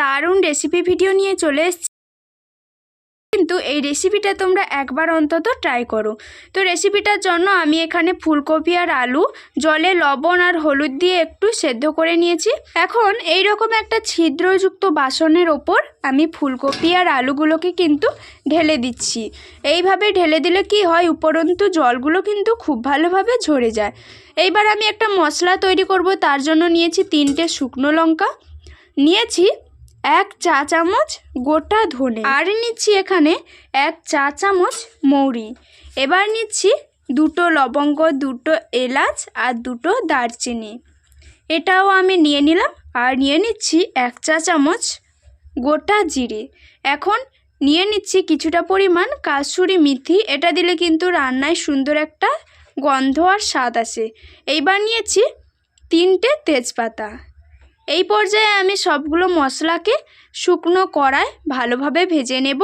দারুণ recipe video নিয়ে চলে কিন্তু এই রেসিপিটা তোমরা একবার অন্তত ট্রাই করো। তো রেসিপিটার জন্য আমি এখানে ফুলকপি আর আলু, জলে লবণ আর হলুদ দিয়ে একটু সেদ্ধ করে নিয়েছি। এখন এই রকম একটা ছিদ্রযুক্ত বাসনের ওপর আমি ফুলকপি আর আলুগুলোকে কিন্তু ঢেলে দিচ্ছি। এইভাবে ঢেলে দিলে কি হয়? উপরন্তু জলগুলো কিন্তু খুব ভালোভাবে ঝরে যায়। এইবার আমি একটা মশলা তৈরি করব, তার জন্য নিয়েছি তিনটে শুকনো লঙ্কা। নিয়েছি এক চা চামচ গোটা ধনে। আর নিচ্ছি এখানে এক চা চামচ মৌরি। এবার নিচ্ছি দুটো লবঙ্গ, দুটো এলাচ আর দুটো দারচিনি। এটাও আমি নিয়ে নিলাম আর নিয়ে নিচ্ছি এক চা চামচ গোটা জিরে। এখন নিয়ে নিচ্ছি কিছুটা পরিমাণ কাসুরি মেথি। এটা দিলে কিন্তু রান্নায় সুন্দর একটা গন্ধ আর স্বাদ আসে। এইবার নিয়েছি তিনটে তেজপাতা। এই পর্যায়ে আমি সবগুলো মশলাকে শুকনো কড়ায় ভালোভাবে ভেজে নেব।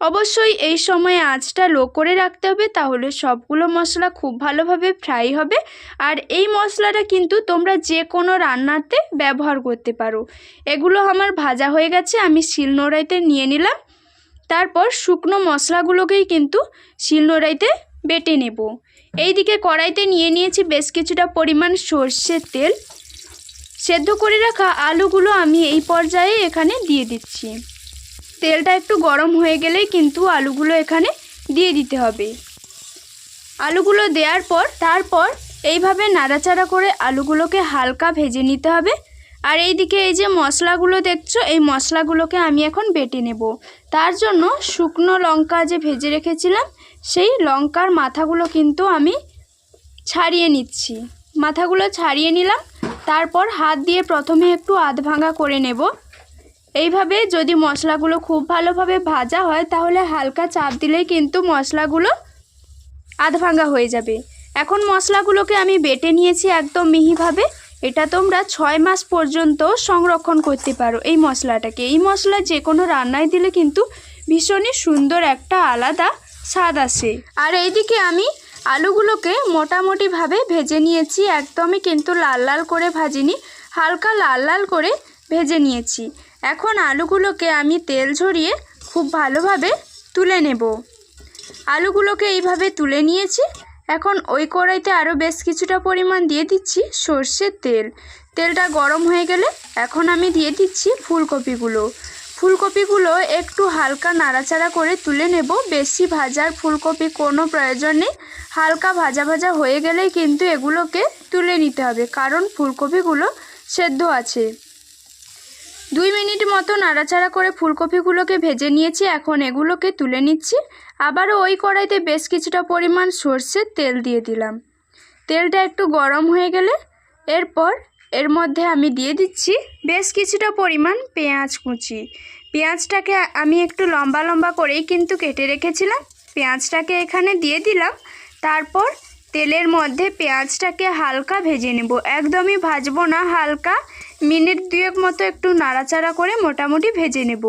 অবশ্যই এই সময় আঁচটা লো করে রাখতে হবে, তাহলে সবগুলো মশলা খুব ভালোভাবে ফ্রাই হবে। আর এই মশলাটা কিন্তু তোমরা যে কোনো রান্নাতে ব্যবহার করতে পারো। এগুলো আমার ভাজা হয়ে গেছে, আমি শিলনোড়াইতে নিয়ে নিলাম। তারপর শুকনো মশলাগুলোকেই কিন্তু শিলনোড়াইতে বেটে নেব। এইদিকে কড়াইতে নিয়ে নিয়েছি বেশ কিছুটা পরিমাণ সর্ষের তেল। সেদ্ধ করে রাখা আলুগুলো আমি এই পর্যায়ে এখানে দিয়ে দিচ্ছি। তেলটা একটু গরম হয়ে গেলেই কিন্তু আলুগুলো এখানে দিয়ে দিতে হবে। আলুগুলো দেওয়ার পর, তারপর এইভাবে নাড়াচাড়া করে আলুগুলোকে হালকা ভেজে নিতে হবে। আর এইদিকে এই যে মশলাগুলো দেখছ, এই মশলাগুলোকে আমি এখন বেটে নেব। তার জন্য শুকনো লঙ্কা যে ভেজে রেখেছিলাম, সেই লঙ্কার মাথাগুলো কিন্তু আমি ছাড়িয়ে নিচ্ছি। মাথাগুলো ছাড়িয়ে নিলাম তারপর হাত দিয়ে প্রথমে একটু আধ ভাঙা করে নেব। এইভাবে যদি মশলাগুলো খুব ভালোভাবে ভাজা হয়, তাহলে হালকা চাপ দিলেই কিন্তু মশলাগুলো আধ ভাঙা হয়ে যাবে। এখন মশলাগুলোকে আমি বেটে নিয়েছি একদম মিহিভাবে। এটা তোমরা ছয় মাস পর্যন্ত সংরক্ষণ করতে পারো এই মশলাটাকে। এই মশলা যে কোনো রান্নায় দিলে কিন্তু ভীষণই সুন্দর একটা আলাদা স্বাদ আসে। আর এইদিকে আমি আলুগুলোকে মোটামুটিভাবে ভেজে নিয়েছি, একদমই কিন্তু লাল লাল করে ভাজিনি, হালকা লাল লাল করে ভেজে নিয়েছি। এখন আলুগুলোকে আমি তেল ঝরিয়ে খুব ভালোভাবে তুলে নেব। আলুগুলোকে এইভাবে তুলে নিয়েছি। এখন ওই কড়াইতে আরও বেশ কিছুটা পরিমাণ দিয়ে দিচ্ছি সর্ষের তেল। তেলটা গরম হয়ে গেলে এখন আমি দিয়ে দিচ্ছি ফুলকপিগুলো। ফুলকপিগুলো একটু হালকা নাড়াচাড়া করে তুলে নেব। বেশি ভাজার ফুলকপি কোনো প্রয়োজন নেই। হালকা ভাজা ভাজা হয়ে গেলেই কিন্তু এগুলোকে তুলে নিতে হবে, কারণ ফুলকপিগুলো সেদ্ধ আছে। দুই মিনিট মতো নাড়াচাড়া করে ফুলকপিগুলোকে ভেজে নিয়েছি, এখন এগুলোকে তুলে নিচ্ছি। আবারও ওই কড়াইতে বেশ কিছুটা পরিমাণ সর্ষের তেল দিয়ে দিলাম। তেলটা একটু গরম হয়ে গেলে এরপর এর মধ্যে আমি দিয়ে দিচ্ছি বেশ কিছুটা পরিমাণ পেঁয়াজ কুচি। পেঁয়াজটাকে আমি একটু লম্বা লম্বা করেই কিন্তু কেটে রেখেছিলাম। পেঁয়াজটাকে এখানে দিয়ে দিলাম। তারপর তেলের মধ্যে পেঁয়াজটাকে হালকা ভেজে নেব। একদমই ভাজবো না, হালকা মিনিট দুয়েক মতো একটু নাড়াচাড়া করে মোটামুটি ভেজে নেব।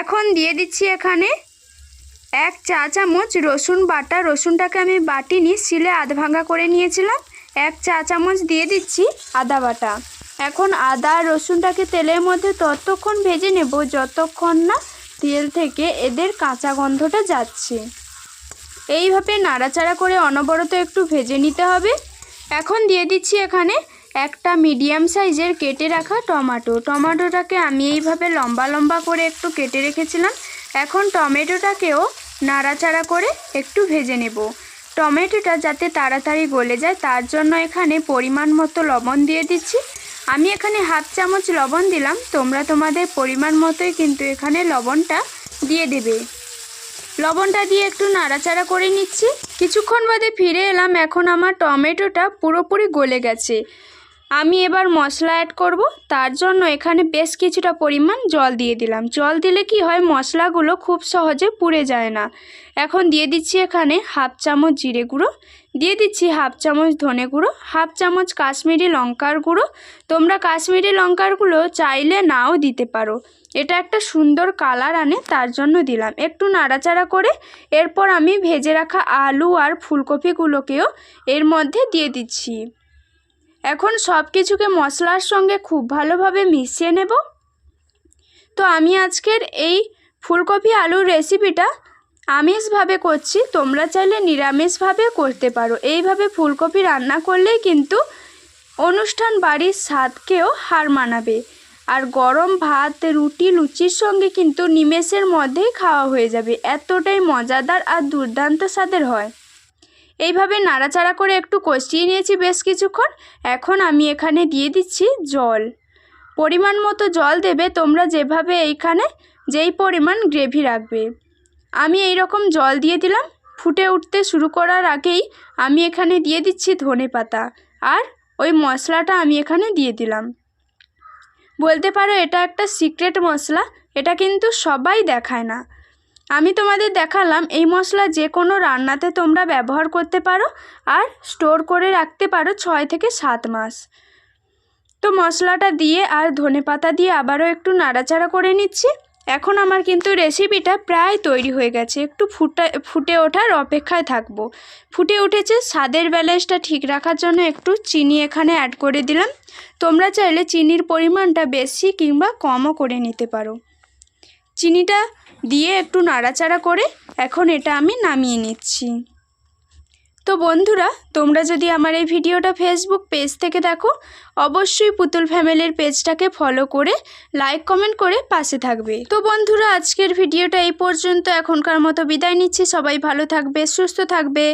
এখন দিয়ে দিচ্ছি এখানে এক চা চামচ রসুন বাটা। রসুনটাকে আমি বাটিনি, শিলে আধ ভাঙা করে নিয়েছিলাম। এক চা চামচ দিয়ে দিচ্ছি আদা বাটা। এখন আদা রসুনটাকে তেলের মধ্যে ততক্ষণ ভেজে নেব, যতক্ষণ না তেল থেকে এদের কাঁচা গন্ধটা যাচ্ছে। এইভাবে নাড়াচাড়া করে অনবরত একটু ভেজে নিতে হবে। এখন দিয়ে দিচ্ছি এখানে একটা মিডিয়াম সাইজের কেটে রাখা টমেটো। টমেটোটাকে আমি এইভাবে লম্বা লম্বা করে একটু কেটে রেখেছিলাম। এখন টমেটোটাকেও নাড়াচাড়া করে একটু ভেজে নেব। টমেটোটা যাতে তাড়াতাড়ি গলে যায়, তার জন্য এখানে পরিমাণ মতো লবণ দিয়ে দিচ্ছি। আমি এখানে হাফ চামচ লবণ দিলাম, তোমরা তোমাদের পরিমাণ মতোই কিন্তু এখানে লবণটা দিয়ে দেবে। লবণটা দিয়ে একটু নাড়াচাড়া করে নিচ্ছি। কিছুক্ষণ বাদে ফিরে এলাম, এখন আমার টমেটোটা পুরোপুরি গলে গেছে। আমি এবার মশলা অ্যাড করব। তার জন্য এখানে বেশ কিছুটা পরিমাণ জল দিয়ে দিলাম। জল দিলে কি হয়, মশলাগুলো খুব সহজে পুড়ে যায় না। এখন দিয়ে দিচ্ছি এখানে হাফ চামচ জিরে গুঁড়ো, দিয়ে দিচ্ছি হাফ চামচ ধনে গুঁড়ো, হাফ চামচ কাশ্মীরি লঙ্কার গুঁড়ো। তোমরা কাশ্মীরি লঙ্কার গুঁড়ো চাইলে নাও দিতে পারো। এটা একটা সুন্দর কালার আনে, তার জন্য দিলাম। একটু নাড়াচাড়া করে এরপর আমি ভেজে রাখা আলু আর ফুলকপিগুলোকেও এর মধ্যে দিয়ে দিচ্ছি। এখন সব কিছুকে মশলার সঙ্গে খুব ভালোভাবে মিশিয়ে নেব। তো আমি আজকের এই ফুলকপি আলুর রেসিপিটা আমিষভাবে করছি, তোমরা চাইলে নিরামিষভাবে করতে পারো। এইভাবে ফুলকপি রান্না করলেই কিন্তু অনুষ্ঠান বাড়ির স্বাদকেও হার মানাবে। আর গরম ভাত, রুটি, লুচির সঙ্গে কিন্তু নিমেষের মধ্যেই খাওয়া হয়ে যাবে। এতটাই মজাদার আর দুর্দান্ত স্বাদের হয়। এইভাবে নাড়াচাড়া করে একটু কষিয়ে নিয়েছি বেশ কিছুক্ষণ। এখন আমি এখানে দিয়ে দিচ্ছি জল। পরিমাণ মতো জল দেবে তোমরা যেভাবে এইখানে যেই পরিমাণ গ্রেভি রাখবে। আমি এই রকম জল দিয়ে দিলাম। ফুটে উঠতে শুরু করার আগেই আমি এখানে দিয়ে দিচ্ছি ধনে পাতা আর ওই মশলাটা আমি এখানে দিয়ে দিলাম। বলতে পারো এটা একটা সিক্রেট মশলা। এটা কিন্তু সবাই দেখায় না। আমি তোমাদের দেখালাম এই মশলা যে কোনো রান্নাতে তোমরা ব্যবহার করতে পারো আর স্টোর করে রাখতে পারো ছয় থেকে সাত মাস। তো মশলাটা দিয়ে আর ধনে পাতা দিয়ে আবারও একটু নাড়াচাড়া করে নিচ্ছি। এখন আমার কিন্তু রেসিপিটা প্রায় তৈরি হয়ে গেছে। একটু ফুটা, ফুটে ওঠার অপেক্ষায় থাকব। ফুটে উঠেছে, স্বাদের ব্যালেন্সটা ঠিক রাখার জন্য একটু চিনি এখানে অ্যাড করে দিলাম। তোমরা চাইলে চিনির পরিমাণটা বেশি কিংবা কমও করে নিতে পারো। চিনিটা দিয়ে একটু নাড়াচাড়া করে এখন এটা আমি নামিয়ে নিচ্ছি। তো বন্ধুরা, তোমরা যদি আমার এই ভিডিওটা ফেসবুক পেজ থেকে দেখো, অবশ্যই পুতুল ফ্যামিলির পেজটাকে ফলো করে লাইক কমেন্ট করে পাশে থাকবে। তো বন্ধুরা, আজকের ভিডিওটা এই পর্যন্ত। এখনকার মতো বিদায় নিচ্ছি। সবাই ভালো থাকবে, সুস্থ থাকবে।